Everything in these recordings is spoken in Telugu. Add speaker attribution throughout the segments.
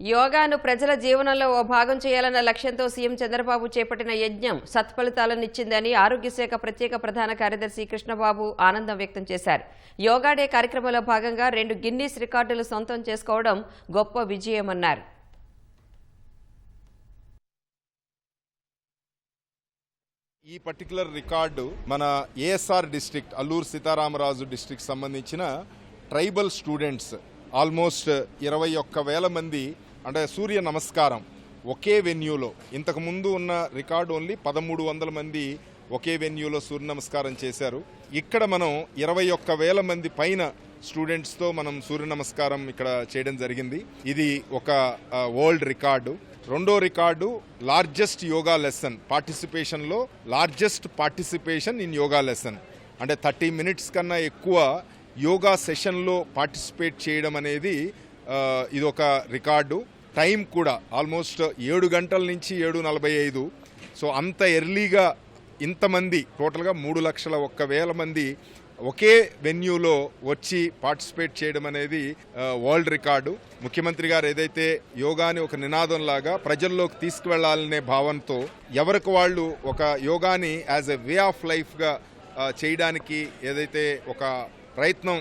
Speaker 1: యోగాను ప్రజల జీవనంలో ఓ భాగం చేయాలన్న లక్ష్యంతో సీఎం చంద్రబాబు చేపట్టిన యజ్ఞం సత్ఫలితాలనిచ్చిందని ఆరోగ్య శాఖ ప్రత్యేక ప్రధాన కార్యదర్శి కృష్ణబాబు ఆనందం వ్యక్తం చేశారు. యోగా డే కార్యక్రమంలో భాగంగా రెండు గిన్నీస్ రికార్డులు సొంతం చేసుకోవడం గొప్ప విజయమన్నారు.
Speaker 2: ఈ పర్టికులర్ రికార్డు మన ASR district Alluri Sitaramaraju district సంబంధించిన ట్రైబల్ స్టూడెంట్స్ ఆల్మోస్ట్ ఇరవై ఒక్క వేల మంది అంటే సూర్య నమస్కారం ఒకే వెన్యూలో ఇంతకుముందు ఉన్న రికార్డు ఓన్లీ పదమూడు వందల మంది ఒకే వెన్యూలో సూర్య నమస్కారం చేశారు. ఇక్కడ మనం ఇరవై ఒక్క వేల మంది పైన స్టూడెంట్స్తో మనం సూర్య నమస్కారం ఇక్కడ చేయడం జరిగింది. ఇది ఒక వరల్డ్ రికార్డు. రెండో record largest yoga lesson. పార్టిసిపేషన్లో largest participation in yoga lesson. అంటే థర్టీ మినిట్స్ కన్నా ఎక్కువ యోగా సెషన్లో పార్టిసిపేట్ చేయడం అనేది ఇది ఒక రికార్డు. టైం కూడా ఆల్మోస్ట్ ఏడు గంటల నుంచి ఏడు నలభై ఐదు. సో అంత ఎర్లీగా ఇంతమంది టోటల్గా మూడు లక్షల ఒక్క వేల మంది ఒకే వెన్యూలో వచ్చి పార్టిసిపేట్ చేయడం అనేది వరల్డ్ రికార్డు. ముఖ్యమంత్రి గారు ఏదైతే యోగాని ఒక నినాదం లాగా ప్రజల్లోకి తీసుకువెళ్ళాలనే భావనతో ఎవరికి వాళ్ళు ఒక యోగాని యాజ్ ఎ వే ఆఫ్ లైఫ్గా చేయడానికి ఏదైతే ఒక ప్రయత్నం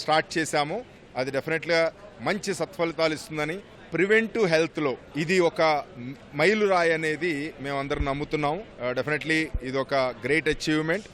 Speaker 2: స్టార్ట్ చేశామో అది డెఫినెట్గా మంచి సత్ఫలితాలు ఇస్తుందని ప్రివెంటివ్ హెల్త్లో ఇది ఒక మైలురాయి అనేది మేమందరం నమ్ముతున్నాం. Uh, డెఫినెట్లీ ఇది ఒక గ్రేట్ అచీవ్మెంట్